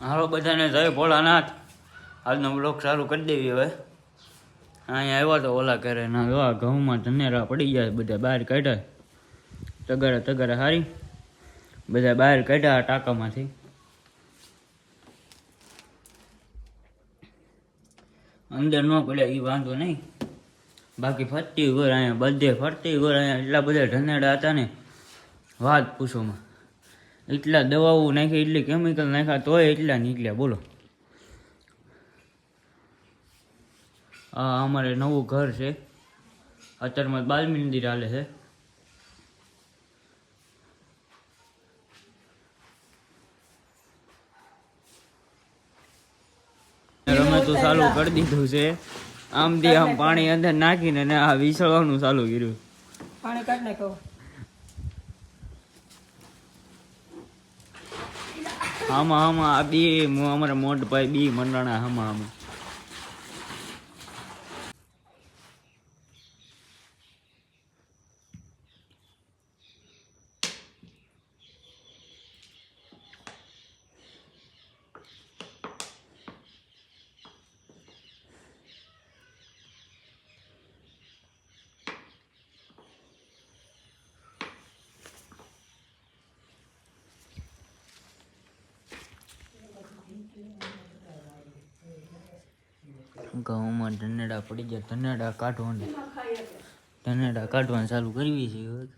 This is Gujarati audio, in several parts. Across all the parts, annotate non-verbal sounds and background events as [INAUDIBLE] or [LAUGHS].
હાલો બધાને જય ભોળાનાથ. આજનો બ્લોક સારું કરી દેવી હવે. અહીંયા આવ્યા તો ઓલા કરે ના એવા ઘઉંમાં ધનેરા પડી ગયા બધા બહાર કાઢ્યા. તગારા તગારા હારી. બધા બહાર કાઢ્યા ટાંકામાંથી. અંદર ન પડ્યા એ વાંધો નહીં. બાકી ફરતી ઘર અહીંયા, બધે ફરતી ઘર અહીંયા, એટલા બધા ધનેડા હતા ને. વાત પૂછોમાં એટલા દવાઓ નાખી, એટલી કેમિકલ નાખ્યા તોય એટલા નીકળ્યા. બોલો. આ અમારે નવું ઘર છે. અત્યારમાં બાલ મંદિર હાલે છે. કરી દીધું છે. આમથી આમ પાણી અંદર નાખીને આ વિસળવાનું ચાલુ કર્યું. પાણી કાઢ નાખો આમાં આમાં આ બી અમારા મોટ ભાઈ બી મંડાણા આમાં આમાં ઘઉંમાં ધનેડા પડી ગયા. ધનેડા કાઢવાને. ધનેડા કાઢવાનું ચાલુ કરવી છે.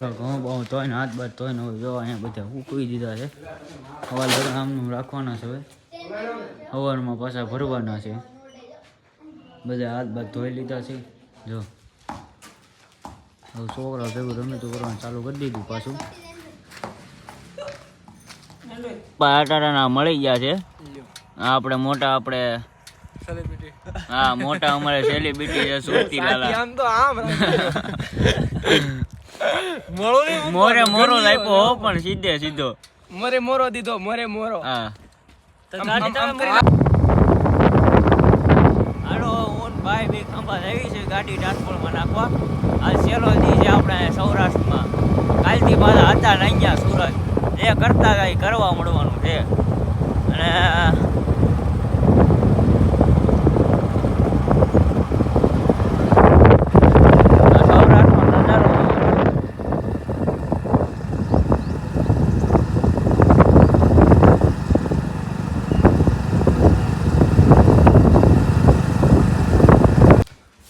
ઘઉં બહુ તોય ને હાથ બાદ તોય ને અહીંયા બધા ઉકવી દીધા છે. હવા આમનું રાખવાના છે હવે. સવારમાં પાછા ભરવાના છે. બધા હાથ બાદ ધોઈ લીધા છે. જો. છોકરા ભેગું રમે તો કરવાનું ચાલુ કરી દીધું પાછું. પાટાના મળી ગયા છે. આપણે મોટા આપણે હા મોટા અમારે સેલિબ્રિટી છે સુરતી લાલા. આમ તો આમ મોરે મોરો લાગ્યો હો પણ સીધે સીધો. મોરે મોરો દીધો મોરે મોરો. હા. હાલો ઓન ભાઈ બે ખંભા આવી છે ગાડી ટ્રાન્સફોર્મર નાખવા. આ છે આપણે સૌરાષ્ટ્રમાં. કાલથી પાછા હતા નહીં ગયા સુરત. એ કરતા કાંઈ કરવા મળવાનું છે.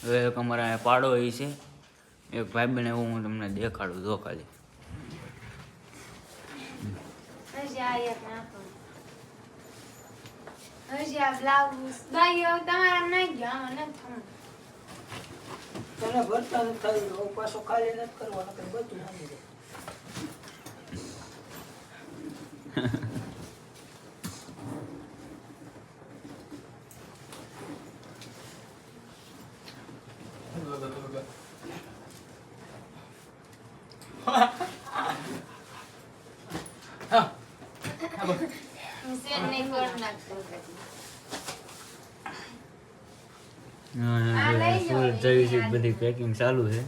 અને એક અમારા પાડો એ છે. એક ભાઈ બને એવું હું તમને દેખાડું જો ખાલી. હજી [LAUGHS] આ એક નાખો. હજી આ બ્લાઉઝ ભાઈઓ તમારા નહીં ગયો આમાં નથી થવાનું. તને ભરતા નથી થયું હવે પાછો ખાલી નથી કરવાનો કે બધું નાખી દે હું શેર નહીં કરી નાખતો કદી. આ લઈ જાઓ. સુરત જવી છે બધી પેકિંગ ચાલુ છે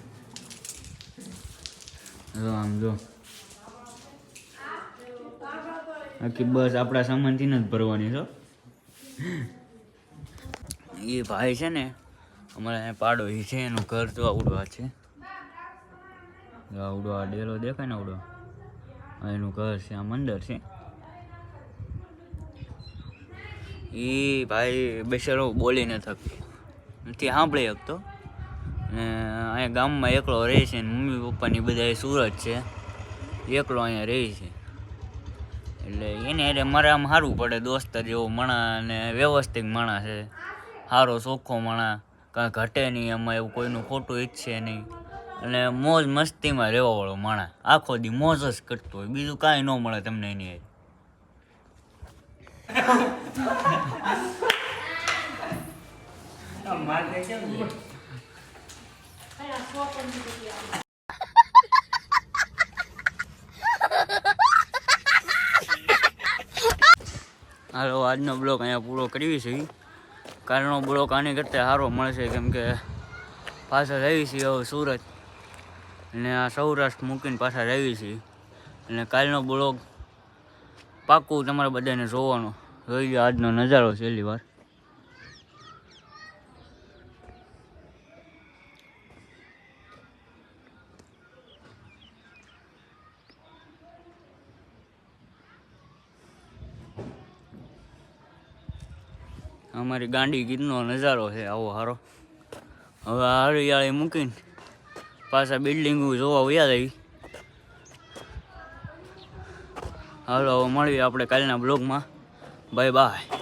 જો આમ જો આખી બસ આપણા સામાનથી જ ભરવાની છો એ ભાઈ છે ને, અમારે અહીંયા પાડો એ છે, એનું ઘર તો આવડવા છે. આવડો આ ડેલો દેખાય ને આવડો એનું ઘર છે, આ મંદિર છે. એ ભાઈ બેસેલો બોલી ન થકી નથી સાંભળી શકતો ને અહીંયા ગામમાં એકલો રહે છે ને મમ્મી પપ્પાની બધા સુરત છે. એકલો અહીંયા રહે છે. એટલે એને એટલે મારે આમ સારું પડે દોસ્તર જેવો માણા અને વ્યવસ્થિત માણસ છે. સારો ચોખ્ખો માણા કાંઈ ઘટે નહીં એમાં એવું કોઈનું ખોટું ઈચ્છે નહીં. અને મોજ મસ્તીમાં રહેવાવાળો માણસ. આખો દી મોજ જ કરતો હોય. બીજું કાંઈ ન મળે તમને એની હાલો, આજનો બ્લોક અહીંયા પૂરો કરવી છે કારણો બ્લોક આની કરતાં સારો મળશે, કેમ કે પાછા આવી છીએ હવે સુરત. અને આ સૌરાષ્ટ્ર મૂકીને પાછા આવી છીએ. અને કાલનો બ્લોગ પાક્કું તમારે બધાને જોવાનો. જોઈ લો આજનો નજારો છેલ્લી વાર. અમારી ગાંડી ગીતનો નજારો છે આવો સારો હવે હરિયાળી મૂકીને પાછા બિલ્ડિંગો જોવા વયા જઈ હાલો મળીએ આપણે કાલના બ્લોગમાં બાય બાય